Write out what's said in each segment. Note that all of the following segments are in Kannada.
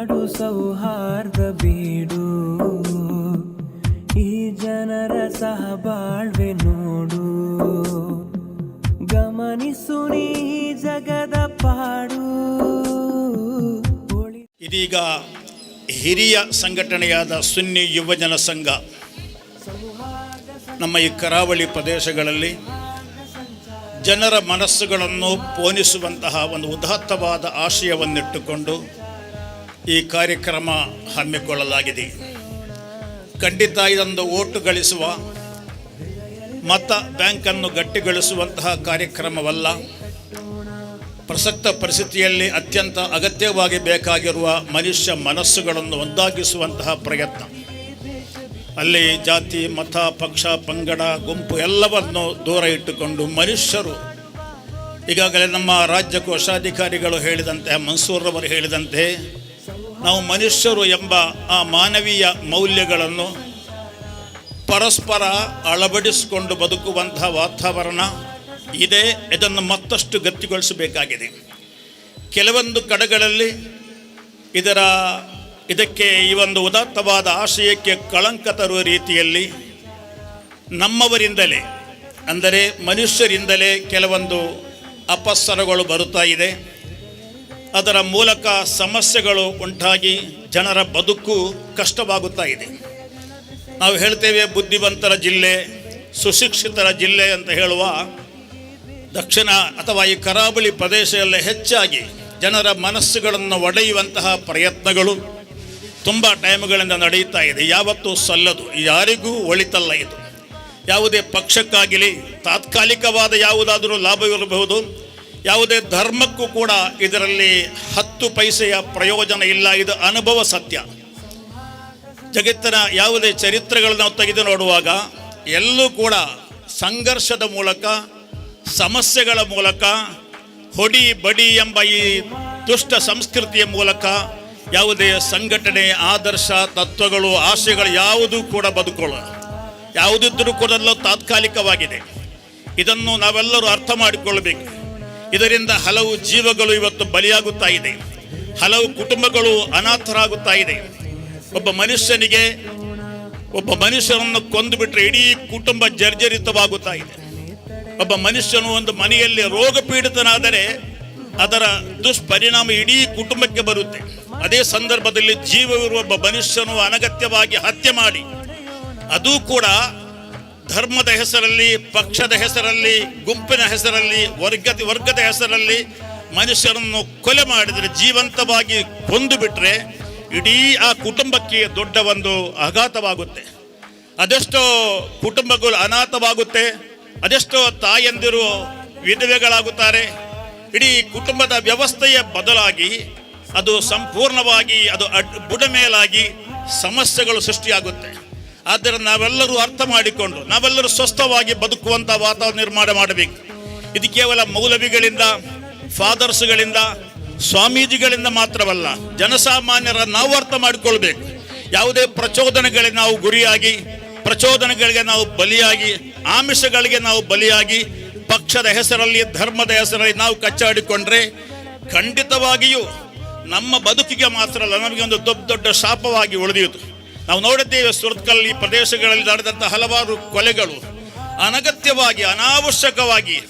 ನಾಡು ಸೌಹಾರ್ದ ಬೀಡು. ಈ ಜನರ ಸಹಬಾಳ್ವೆ ನೋಡು. ಗಮನಿಸು ನೀ ಜಗದ ಪಾಡು. ಇದೀಗ ಹಿರಿಯ ಸಂಘಟನೆಯಾದ ಸುನ್ನಿ ಯುವಜನ ಸಂಘ ನಮ್ಮ ಈ ಕರಾವಳಿ ಪ್ರದೇಶಗಳಲ್ಲಿ ಜನರ ಮನಸ್ಸುಗಳನ್ನು ಪೋನಿಸುವಂತಹ ಒಂದು ಉದಾತ್ತವಾದ ಆಶಯವನ್ನಿಟ್ಟುಕೊಂಡು ಈ ಕಾರ್ಯಕ್ರಮ ಹಮ್ಮಿಕೊಳ್ಳಲಾಗಿದೆ. ಖಂಡಿತ ಇದೊಂದು ಓಟು ಗಳಿಸುವ ಮತ ಬ್ಯಾಂಕನ್ನು ಗಟ್ಟಿಗೊಳಿಸುವಂತಹ ಕಾರ್ಯಕ್ರಮವಲ್ಲ. ಪ್ರಸಕ್ತ ಪರಿಸ್ಥಿತಿಯಲ್ಲಿ ಅತ್ಯಂತ ಅಗತ್ಯವಾಗಿ ಬೇಕಾಗಿರುವ ಮನುಷ್ಯ ಮನಸ್ಸುಗಳನ್ನು ಒಂದಾಗಿಸುವಂತಹ ಪ್ರಯತ್ನ. ಅಲ್ಲಿ ಜಾತಿ, ಮತ, ಪಕ್ಷ, ಪಂಗಡ, ಗುಂಪು ಎಲ್ಲವನ್ನು ದೂರ ಇಟ್ಟುಕೊಂಡು ಮನುಷ್ಯರು, ಈಗಾಗಲೇ ನಮ್ಮ ರಾಜ್ಯ ಕೋಶಾಧಿಕಾರಿಗಳು ಹೇಳಿದಂತೆ ಮನ್ಸೂರ್ ಅವರು ಹೇಳಿದಂತೆ ನಾವು ಮನುಷ್ಯರು ಎಂಬ ಆ ಮಾನವೀಯ ಮೌಲ್ಯಗಳನ್ನು ಪರಸ್ಪರ ಅಳವಡಿಸಿಕೊಂಡು ಬದುಕುವಂತಹ ವಾತಾವರಣ ಇದೆ, ಇದನ್ನು ಮತ್ತಷ್ಟು ಗಟ್ಟಿಗೊಳಿಸಬೇಕಾಗಿದೆ. ಕೆಲವೊಂದು ಕಡೆಗಳಲ್ಲಿ ಇದರ, ಇದಕ್ಕೆ ಈ ಒಂದು ಉದಾತ್ತವಾದ ಆಶಯಕ್ಕೆ ಕಳಂಕ ತರುವ ರೀತಿಯಲ್ಲಿ ನಮ್ಮವರಿಂದಲೇ, ಅಂದರೆ ಮನುಷ್ಯರಿಂದಲೇ ಕೆಲವೊಂದು ಅಪಸ್ಸರಗಳು ಬರುತ್ತಾ ಇದೆ. ಅದರ ಮೂಲಕ ಸಮಸ್ಯೆಗಳು ಉಂಟಾಗಿ ಜನರ ಬದುಕು ಕಷ್ಟವಾಗುತ್ತಾ ಇದೆ. ನಾವು ಹೇಳ್ತೇವೆ ಬುದ್ಧಿವಂತರ ಜಿಲ್ಲೆ, ಸುಶಿಕ್ಷಿತರ ಜಿಲ್ಲೆ ಅಂತ ಹೇಳುವ ದಕ್ಷಿಣ ಅಥವಾ ಈ ಕರಾವಳಿ ಪ್ರದೇಶದಲ್ಲಿ ಹೆಚ್ಚಾಗಿ ಜನರ ಮನಸ್ಸುಗಳನ್ನು ಒಡೆಯುವಂತಹ ಪ್ರಯತ್ನಗಳು ತುಂಬ ಟೈಮ್ಗಳಿಂದ ನಡೆಯುತ್ತಾ ಇದೆ. ಯಾವತ್ತೂ ಸಲ್ಲದು, ಯಾರಿಗೂ ಒಳಿತಲ್ಲ ಇದು. ಯಾವುದೇ ಪಕ್ಷಕ್ಕಾಗಲಿ ತಾತ್ಕಾಲಿಕವಾದ ಯಾವುದಾದರೂ ಲಾಭವಿರಬಹುದು. ಯಾವುದೇ ಧರ್ಮಕ್ಕೂ ಕೂಡ ಇದರಲ್ಲಿ ಹತ್ತು ಪೈಸೆಯ ಪ್ರಯೋಜನ ಇಲ್ಲ. ಇದು ಅನುಭವ ಸತ್ಯ. ಜಗತ್ತಿನ ಯಾವುದೇ ಚರಿತ್ರೆಗಳನ್ನು ನಾವು ತೆಗೆದು ನೋಡುವಾಗ ಎಲ್ಲೂ ಕೂಡ ಸಂಘರ್ಷದ ಮೂಲಕ, ಸಮಸ್ಯೆಗಳ ಮೂಲಕ, ಹೊಡಿ ಬಡಿ ಎಂಬ ಈ ದುಷ್ಟ ಸಂಸ್ಕೃತಿಯ ಮೂಲಕ ಯಾವುದೇ ಸಂಘಟನೆ, ಆದರ್ಶ, ತತ್ವಗಳು ಆಶೆಗಳು ಯಾವುದೂ ಕೂಡ ಬದುಕೊಳ್ಳ ಯಾವುದಿದ್ದರೂ ಕೂಡ ತಾತ್ಕಾಲಿಕವಾಗಿದೆ. ಇದನ್ನು ನಾವೆಲ್ಲರೂ ಅರ್ಥ ಮಾಡಿಕೊಳ್ಳಬೇಕು ಇದರಿಂದ ಹಲವು ಜೀವಗಳು ಇವತ್ತು ಬಲಿಯಾಗುತ್ತಾ ಇದೆ. ಹಲವು ಕುಟುಂಬಗಳು ಅನಾಥರಾಗುತ್ತಾ ಇದೆ. ಒಬ್ಬ ಮನುಷ್ಯನಿಗೆ ಒಬ್ಬ ಮನುಷ್ಯನನ್ನು ಕೊಂದು ಬಿಟ್ಟರೆ ಇಡೀ ಕುಟುಂಬ ಜರ್ಜರಿತವಾಗುತ್ತಾ ಇದೆ. ಒಬ್ಬ ಮನುಷ್ಯನು ಒಂದು ಮನೆಯಲ್ಲಿ ರೋಗ ಪೀಡಿತನಾದರೆ ಅದರ ದುಷ್ಪರಿಣಾಮ ಇಡೀ ಕುಟುಂಬಕ್ಕೆ ಬರುತ್ತೆ. ಅದೇ ಸಂದರ್ಭದಲ್ಲಿ ಜೀವವಿರುವ ಒಬ್ಬ ಮನುಷ್ಯನು ಅನಗತ್ಯವಾಗಿ ಹತ್ಯೆ ಮಾಡಿ, ಅದು ಕೂಡ ಧರ್ಮದ ಹೆಸರಲ್ಲಿ, ಪಕ್ಷದ ಹೆಸರಲ್ಲಿ, ಗುಂಪಿನ ಹೆಸರಲ್ಲಿ ವರ್ಗ ವರ್ಗದ ಹೆಸರಲ್ಲಿ ಮನುಷ್ಯರನ್ನು ಕೊಲೆ ಮಾಡಿದರೆ, ಜೀವಂತವಾಗಿ ಕೊಂದು ಬಿಟ್ಟರೆ ಇಡೀ ಆ ಕುಟುಂಬಕ್ಕೆ ದೊಡ್ಡ ಒಂದು ಆಘಾತವಾಗುತ್ತೆ. ಅದೆಷ್ಟೋ ಕುಟುಂಬಗಳು ಅನಾಥವಾಗುತ್ತೆ, ಅದೆಷ್ಟೋ ತಾಯಂದಿರು ವಿಧವೆಗಳಾಗುತ್ತಾರೆ. ಇಡೀ ಕುಟುಂಬದ ವ್ಯವಸ್ಥೆಯ ಬದಲಾಗಿ ಅದು ಸಂಪೂರ್ಣವಾಗಿ ಅದು ಅಡ್ ಬುಡಮೇಲಾಗಿ ಸಮಸ್ಯೆಗಳು ಸೃಷ್ಟಿಯಾಗುತ್ತೆ. ಆದ್ದರಿಂದ ನಾವೆಲ್ಲರೂ ಅರ್ಥ ಮಾಡಿಕೊಂಡು, ನಾವೆಲ್ಲರೂ ಸ್ವಸ್ಥವಾಗಿ ಬದುಕುವಂಥ ವಾತಾವರಣ ನಿರ್ಮಾಣ ಮಾಡಬೇಕು. ಇದು ಕೇವಲ ಮೌಲವಿಗಳಿಂದ, ಫಾದರ್ಸ್ಗಳಿಂದ, ಸ್ವಾಮೀಜಿಗಳಿಂದ ಮಾತ್ರವಲ್ಲ, ಜನಸಾಮಾನ್ಯರ ನಾವು ಅರ್ಥ ಮಾಡಿಕೊಳ್ಬೇಕು. ಯಾವುದೇ ಪ್ರಚೋದನೆಗಳಿಗೆ ನಾವು ಗುರಿಯಾಗಿ, ಪ್ರಚೋದನೆಗಳಿಗೆ ನಾವು ಬಲಿಯಾಗಿ, ಆಮಿಷಗಳಿಗೆ ನಾವು ಬಲಿಯಾಗಿ, ಪಕ್ಷದ ಹೆಸರಲ್ಲಿ, ಧರ್ಮದ ಹೆಸರಲ್ಲಿ ನಾವು ಕಚ್ಚಾಡಿಕೊಂಡ್ರೆ ಖಂಡಿತವಾಗಿಯೂ ನಮ್ಮ ಬದುಕಿಗೆ ಮಾತ್ರ ಅಲ್ಲ, ನಮಗೆ ಒಂದು ದೊಡ್ಡ ದೊಡ್ಡ ಶಾಪವಾಗಿ ಉಳಿದಿತ್ತು ನಾವು ನೋಡಿದ್ದೇವೆ ಸುರತ್ಕಲ್ಲಿ ಪ್ರದೇಶಗಳಲ್ಲಿ ನಡೆದಂಥ ಹಲವಾರು ಕೊಲೆಗಳು. ಅನಗತ್ಯವಾಗಿ, ಅನಾವಶ್ಯಕವಾಗಿ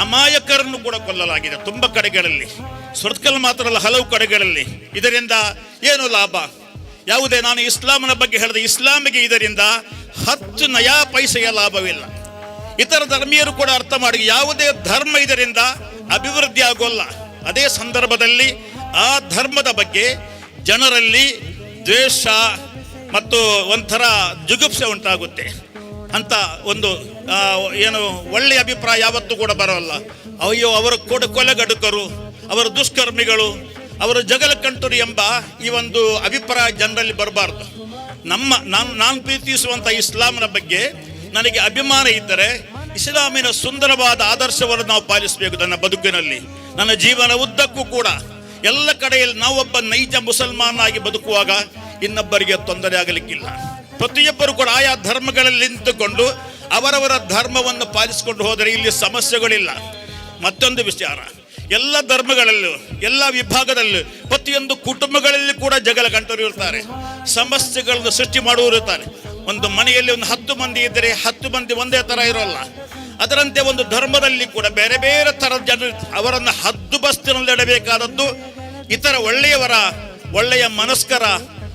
ಅಮಾಯಕರನ್ನು ಕೂಡ ಕೊಲ್ಲಲಾಗಿದೆ ತುಂಬ ಕಡೆಗಳಲ್ಲಿ. ಸುರತ್ಕಲ್ ಮಾತ್ರ ಅಲ್ಲ, ಹಲವು ಕಡೆಗಳಲ್ಲಿ. ಇದರಿಂದ ಏನು ಲಾಭ? ಯಾವುದೇ, ನಾನು ಇಸ್ಲಾಮನ ಬಗ್ಗೆ ಹೇಳಿದೆ ಇಸ್ಲಾಮಿಗೆ ಇದರಿಂದ ಹತ್ತು ನಯಾ ಪೈಸೆಯ ಲಾಭವಿಲ್ಲ. ಇತರ ಧರ್ಮೀಯರು ಕೂಡ ಅರ್ಥ ಮಾಡಿ ಯಾವುದೇ ಧರ್ಮ ಇದರಿಂದ ಅಭಿವೃದ್ಧಿ ಆಗೋಲ್ಲ. ಅದೇ ಸಂದರ್ಭದಲ್ಲಿ ಆ ಧರ್ಮದ ಬಗ್ಗೆ ಜನರಲ್ಲಿ ದ್ವೇಷ ಮತ್ತು ಒಂಥರ ಜುಗುಪ್ಸೆ ಉಂಟಾಗುತ್ತೆ ಅಂತ ಒಂದು ಏನು ಒಳ್ಳೆಯ ಅಭಿಪ್ರಾಯ ಯಾವತ್ತೂ ಕೂಡ ಬರೋಲ್ಲ. ಅಯ್ಯೋ, ಅವರು ಕೊಡು ಕೊಲೆಗಡುಕರು, ಅವರು ದುಷ್ಕರ್ಮಿಗಳು, ಅವರು ಜಗಲಕಂಟರು ಎಂಬ ಈ ಒಂದು ಅಭಿಪ್ರಾಯ ಜನರಲ್ಲಿ ಬರಬಾರ್ದು. ನಮ್ಮ ನಾನು ನಾನು ಪ್ರೀತಿಸುವಂಥ ಇಸ್ಲಾಮನ ಬಗ್ಗೆ ನನಗೆ ಅಭಿಮಾನ ಇದ್ದರೆ ಇಸ್ಲಾಮಿನ ಸುಂದರವಾದ ಆದರ್ಶವನ್ನು ನಾವು ಪಾಲಿಸಬೇಕು ನನ್ನ ಬದುಕಿನಲ್ಲಿ. ನನ್ನ ಜೀವನ ಉದ್ದಕ್ಕೂ ಕೂಡ ಎಲ್ಲ ಕಡೆಯಲ್ಲಿ ನಾವೊಬ್ಬ ನೈಜ ಮುಸಲ್ಮಾನಾಗಿ ಬದುಕುವಾಗ ಇನ್ನೊಬ್ಬರಿಗೆ ತೊಂದರೆ ಆಗಲಿಕ್ಕಿಲ್ಲ. ಪ್ರತಿಯೊಬ್ಬರು ಕೂಡ ಆಯಾ ಧರ್ಮಗಳಲ್ಲಿ ನಿಂತುಕೊಂಡು ಅವರವರ ಧರ್ಮವನ್ನು ಪಾಲಿಸಿಕೊಂಡು ಹೋದರೆ ಇಲ್ಲಿ ಸಮಸ್ಯೆಗಳಿಲ್ಲ. ಮತ್ತೊಂದು ವಿಚಾರ. ಎಲ್ಲ ಧರ್ಮಗಳಲ್ಲೂ, ಎಲ್ಲ ವಿಭಾಗದಲ್ಲೂ, ಪ್ರತಿಯೊಂದು ಕುಟುಂಬಗಳಲ್ಲಿ ಕೂಡ ಜಗಳ ಕಂಟರು ಇರ್ತಾರೆ. ಸಮಸ್ಯೆಗಳನ್ನು ಸೃಷ್ಟಿ ಮಾಡುವರು ಇರ್ತಾರೆ. ಒಂದು ಮನೆಯಲ್ಲಿ ಒಂದು ಹತ್ತು ಮಂದಿ ಇದ್ದರೆ ಹತ್ತು ಮಂದಿ ಒಂದೇ ಥರ ಇರೋಲ್ಲ. ಅದರಂತೆ ಒಂದು ಧರ್ಮದಲ್ಲಿ ಕೂಡ ಬೇರೆ ಬೇರೆ ಥರದ ಜನರು. ಅವರನ್ನು ಹದ್ದು ಬಸ್ತಿನಲ್ಲಿ ಇಡಬೇಕಾದದ್ದು ಇತರ ಒಳ್ಳೆಯವರ, ಒಳ್ಳೆಯ ಮನಸ್ಕರ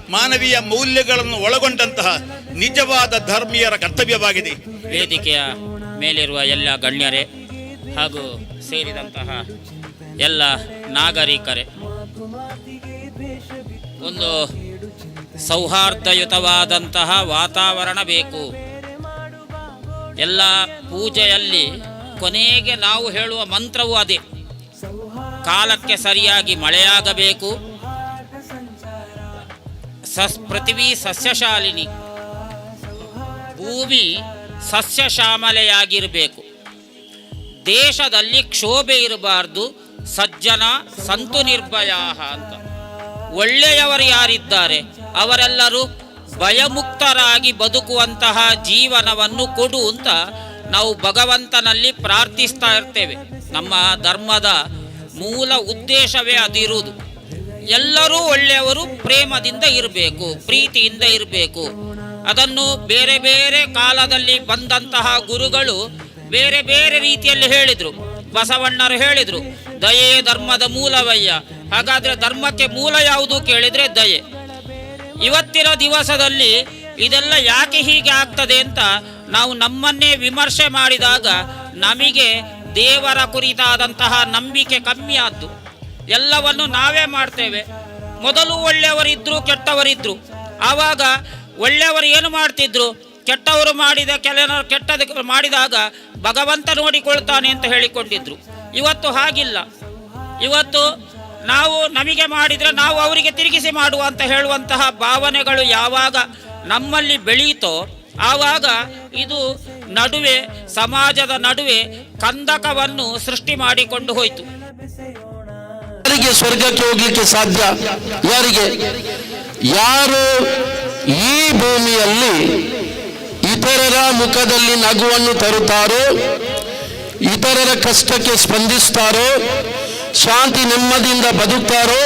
ಮಾನವೀಯ ಮೌಲ್ಯಗಳನ್ನು ಒಳಗೊಂಡಂತಹ ನಿಜವಾದ ಧರ್ಮೀಯರ ಕರ್ತವ್ಯವಾಗಿದೆ. ವೇದಿಕೆಯ ಮೇಲಿರುವ ಎಲ್ಲ ಗಣ್ಯರೇ ಹಾಗೂ ಸೇರಿದಂತಹ ಎಲ್ಲ ನಾಗರಿಕರೇ, ಒಂದು ಸೌಹಾರ್ದಯುತವಾದಂತಹ ವಾತಾವರಣ ಬೇಕು. ಎಲ್ಲ ಪೂಜೆಯಲ್ಲಿ ಕೊನೆಗೆ ನಾವು ಹೇಳುವ ಮಂತ್ರವೂ ಅದೇ. ಕಾಲಕ್ಕೆ ಸರಿಯಾಗಿ ಮಳೆಯಾಗಬೇಕು. ಸಸ್, ಪೃಥ್ವಿ ಸಸ್ಯಶಾಲಿನಿ. ಭೂಮಿ ಸಸ್ಯಶ್ಯಾಮಲೆಯಾಗಿರಬೇಕು. ದೇಶದಲ್ಲಿ ಕ್ಷೋಭೆ ಇರಬಾರ್ದು, ಸಜ್ಜನ ಸಂತು ನಿರ್ಭಯ ಅಂತ. ಒಳ್ಳೆಯವರು ಯಾರಿದ್ದಾರೆ? ಅವರೆಲ್ಲರೂ ಭಯಮುಕ್ತರಾಗಿ ಬದುಕುವಂತಹ ಜೀವನವನ್ನು ಕೊಡು ಅಂತ ನಾವು ಭಗವಂತನಲ್ಲಿ ಪ್ರಾರ್ಥಿಸ್ತಾ ಇರ್ತೇವೆ. ನಮ್ಮ ಧರ್ಮದ ಮೂಲ ಉದ್ದೇಶವೇ ಅದಿರುವುದು. ಎಲ್ಲರೂ ಒಳ್ಳೆಯವರು ಪ್ರೇಮದಿಂದ ಇರಬೇಕು, ಪ್ರೀತಿಯಿಂದ ಇರಬೇಕು. ಅದನ್ನು ಬೇರೆ ಬೇರೆ ಕಾಲದಲ್ಲಿ ಬಂದಂತಹ ಗುರುಗಳು ಬೇರೆ ಬೇರೆ ರೀತಿಯಲ್ಲಿ ಹೇಳಿದರು. ಬಸವಣ್ಣರು ಹೇಳಿದರು, ದಯೆ ಧರ್ಮದ ಮೂಲವಯ್ಯ. ಹಾಗಾದರೆ ಧರ್ಮಕ್ಕೆ ಮೂಲ ಯಾವುದು ಕೇಳಿದರೆ ದಯೆ. ಇವತ್ತಿನ ದಿವಸದಲ್ಲಿ ಇದೆಲ್ಲ ಯಾಕೆ ಹೀಗೆ ಆಗ್ತದೆ ಅಂತ ನಾವು ನಮ್ಮನ್ನೇ ವಿಮರ್ಶೆ ಮಾಡಿದಾಗ ನಮಗೆ ದೇವರ ಕುರಿತಾದಂತಹ ನಂಬಿಕೆ ಕಮ್ಮಿ ಆದ್ದು. ಎಲ್ಲವನ್ನು ನಾವೇ ಮಾಡ್ತೇವೆ. ಮೊದಲು ಒಳ್ಳೆಯವರಿದ್ರು, ಕೆಟ್ಟವರಿದ್ರು. ಆವಾಗ ಒಳ್ಳೆಯವರು ಏನು ಮಾಡ್ತಿದ್ರು? ಕೆಟ್ಟವರು ಮಾಡಿದ ಕೆಲ ಕೆಟ್ಟದ ಮಾಡಿದಾಗ ಭಗವಂತ ನೋಡಿಕೊಳ್ತಾನೆ ಅಂತ ಹೇಳಿಕೊಂಡಿದ್ರು. ಇವತ್ತು ಹಾಗಿಲ್ಲ. ಇವತ್ತು ನಾವು ನಮಗೆ ಮಾಡಿದರೆ ನಾವು ಅವರಿಗೆ ತಿರುಗಿಸಿ ಮಾಡುವ ಅಂತ ಹೇಳುವಂತಹ ಭಾವನೆಗಳು ಯಾವಾಗ ನಮ್ಮಲ್ಲಿ ಬೆಳೆಯಿತೋ ಆವಾಗ ಇದು ನಡುವೆ, ಸಮಾಜದ ನಡುವೆ ಕಂದಕವನ್ನು ಸೃಷ್ಟಿ ಮಾಡಿಕೊಂಡು ಹೋಯಿತು. ಯಾರಿಗೆ ಸ್ವರ್ಗಕ್ಕೆ ಹೋಗ್ಲಿಕ್ಕೆ ಸಾಧ್ಯ? ಯಾರಿಗೆ? ಯಾರು ಈ ಭೂಮಿಯಲ್ಲಿ ಇತರರ ಮುಖದಲ್ಲಿ ನಗುವನ್ನು ತರುತ್ತಾರೋ, ಇತರರ ಕಷ್ಟಕ್ಕೆ ಸ್ಪಂದಿಸ್ತಾರೋ, ಶಾಂತಿ ನೆಮ್ಮದಿಯಿಂದ ಬದುಕ್ತಾರೋ,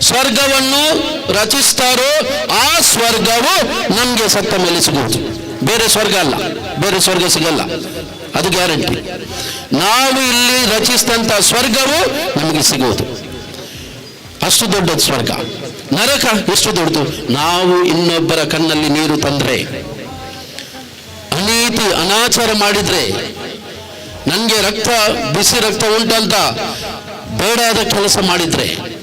ಸ್ವರ್ಗವನ್ನು ರಚಿಸ್ತಾರೋ, ಆ ಸ್ವರ್ಗವು ನಮಗೆ ಸತ್ತ ಮೇಲೆ ಸಿಗುವುದು. ಬೇರೆ ಸ್ವರ್ಗ ಅಲ್ಲ. ಬೇರೆ ಸ್ವರ್ಗ ಸಿಗಲ್ಲ. ಅದು ಗ್ಯಾರಂಟಿ. ನಾವು ಇಲ್ಲಿ ರಚಿಸಿದಂಥ ಸ್ವರ್ಗವು ನಮಗೆ ಸಿಗುವುದು. ಅಷ್ಟು ದೊಡ್ಡದು ಸ್ವರ್ಗ. ನರಕ ಎಷ್ಟು ದೊಡ್ಡದು? ನಾವು ಇನ್ನೊಬ್ಬರ ಕಣ್ಣಲ್ಲಿ ನೀರು ತಂದ್ರೆ, ಅನೀತಿ ಅನಾಚಾರ ಮಾಡಿದ್ರೆ, ನನಗೆ ರಕ್ತ, ಬಿಸಿ ರಕ್ತ ಉಂಟಂತ ಬೇಡಾದ ಕೆಲಸ ಮಾಡಿದ್ರೆ,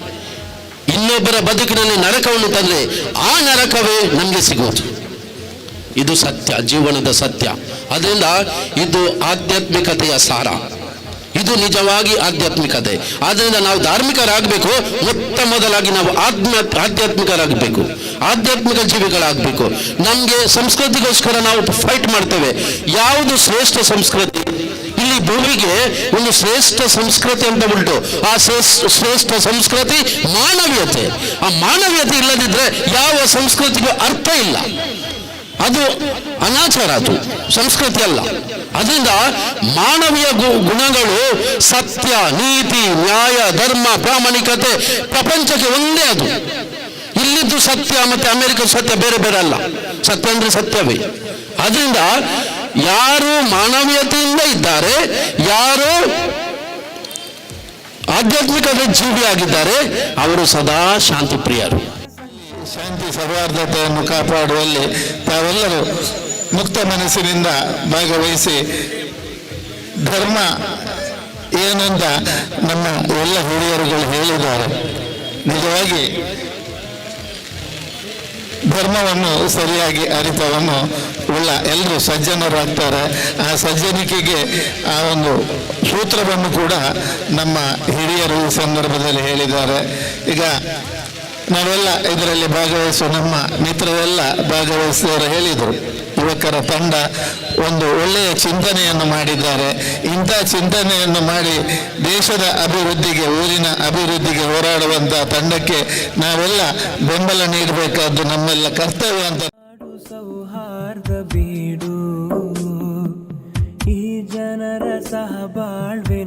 ಇನ್ನೊಬ್ಬರ ಬದುಕಿನಲ್ಲಿ ನರಕವನ್ನು ತಂದರೆ ಆ ನರಕವೇ ನಮಗೆ ಸಿಗೋದು ಇದು ಸತ್ಯ, ಜೀವನದ ಸತ್ಯ. ಅದರಿಂದ ಇದು ಆಧ್ಯಾತ್ಮಿಕತೆಯ ಸಾರ. ಇದು ನಿಜವಾಗಿ ಆಧ್ಯಾತ್ಮಿಕತೆ. ಆದ್ದರಿಂದ ನಾವು ಧಾರ್ಮಿಕರಾಗಬೇಕು, ಮೊತ್ತ ಮೊದಲಾಗಿ ನಾವು ಆತ್ಮ, ಆಧ್ಯಾತ್ಮಿಕರಾಗಬೇಕು. ಆಧ್ಯಾತ್ಮಿಕ ಜೀವಿಗಳಾಗಬೇಕು. ನಮಗೆ ಸಂಸ್ಕೃತಿಗೋಸ್ಕರ ನಾವು ಫೈಟ್ ಮಾಡ್ತೇವೆ. ಯಾವುದು ಶ್ರೇಷ್ಠ ಸಂಸ್ಕೃತಿ? ಇಲ್ಲಿ ಭೂಮಿಗೆ ಒಂದು ಶ್ರೇಷ್ಠ ಸಂಸ್ಕೃತಿ ಅಂತ ಉಂಟು. ಆ ಶ್ರೇಷ್ಠ ಸಂಸ್ಕೃತಿ ಮಾನವೀಯತೆ. ಆ ಮಾನವೀಯತೆ ಇಲ್ಲದಿದ್ರೆ ಯಾವ ಸಂಸ್ಕೃತಿಗೂ ಅರ್ಥ ಇಲ್ಲ. ಅದು ಅನಾಚಾರ ಅದು ಸಂಸ್ಕೃತಿ ಅಲ್ಲ. ಅದರಿಂದ ಮಾನವೀಯ ಗುಣಗಳು ಸತ್ಯ, ನೀತಿ, ನ್ಯಾಯ, ಧರ್ಮ, ಪ್ರಾಮಾಣಿಕತೆ ಪ್ರಪಂಚಕ್ಕೆ ಒಂದೇ ಅದು. ಇಲ್ಲಿದ್ದು ಸತ್ಯ ಮತ್ತೆ ಅಮೆರಿಕದ ಸತ್ಯ ಬೇರೆ ಬೇರೆ ಅಲ್ಲ. ಸತ್ಯ ಅಂದ್ರೆ ಸತ್ಯವೇ. ಅದರಿಂದ ಯಾರು ಮಾನವೀಯತೆಯಿಂದ ಇದ್ದಾರೆ, ಯಾರು ಆಧ್ಯಾತ್ಮಿಕದ ಜೀವಿಯಾಗಿದ್ದಾರೆ, ಅವರು ಸದಾ ಶಾಂತಿ ಪ್ರಿಯರು ಶಾಂತಿ ಸೌಹಾರ್ದತೆಯನ್ನು ಕಾಪಾಡುವಲ್ಲಿ ತಾವೆಲ್ಲರೂ ಮುಕ್ತ ಮನಸ್ಸಿನಿಂದ ಭಾಗವಹಿಸಿ ಧರ್ಮ ಏನಂತ ನಮ್ಮ ಎಲ್ಲ ಹಿರಿಯರುಗಳು ಹೇಳಿದ್ದಾರೆ. ನಿಜವಾಗಿ ಧರ್ಮವನ್ನು ಸರಿಯಾಗಿ ಅರಿತವನ್ನು ಉಳ್ಳ ಎಲ್ಲರೂ ಸಜ್ಜನರಾಗ್ತಾರೆ ಆ ಸಜ್ಜನಿಕೆಗೆ ಆ ಒಂದು ಸೂತ್ರವನ್ನು ಕೂಡ ನಮ್ಮ ಹಿರಿಯರು ಸಂದರ್ಭದಲ್ಲಿ ಹೇಳಿದ್ದಾರೆ. ಈಗ ನಾವೆಲ್ಲ ಇದರಲ್ಲಿ ಭಾಗವಹಿಸುವ ನಮ್ಮ ಮಿತ್ರರೆಲ್ಲ ಭಾಗವಹಿಸಿದವರು ಹೇಳಿದರು. ಯುವಕರ ತಂಡ ಒಂದು ಒಳ್ಳೆಯ ಚಿಂತನೆಯನ್ನು ಮಾಡಿದ್ದಾರೆ. ಇಂಥ ಚಿಂತನೆಯನ್ನು ಮಾಡಿ ದೇಶದ ಅಭಿವೃದ್ಧಿಗೆ, ಊರಿನ ಅಭಿವೃದ್ಧಿಗೆ ಹೋರಾಡುವಂಥ ತಂಡಕ್ಕೆ ನಾವೆಲ್ಲ ಬೆಂಬಲ ನೀಡಬೇಕಾದ್ದು ನಮ್ಮೆಲ್ಲ ಕರ್ತವ್ಯ ಅಂತ. ಸೌಹಾರ್ದ ಬೀಡು, ಈ ಜನರ ಸಹಬಾಳ್ವೆ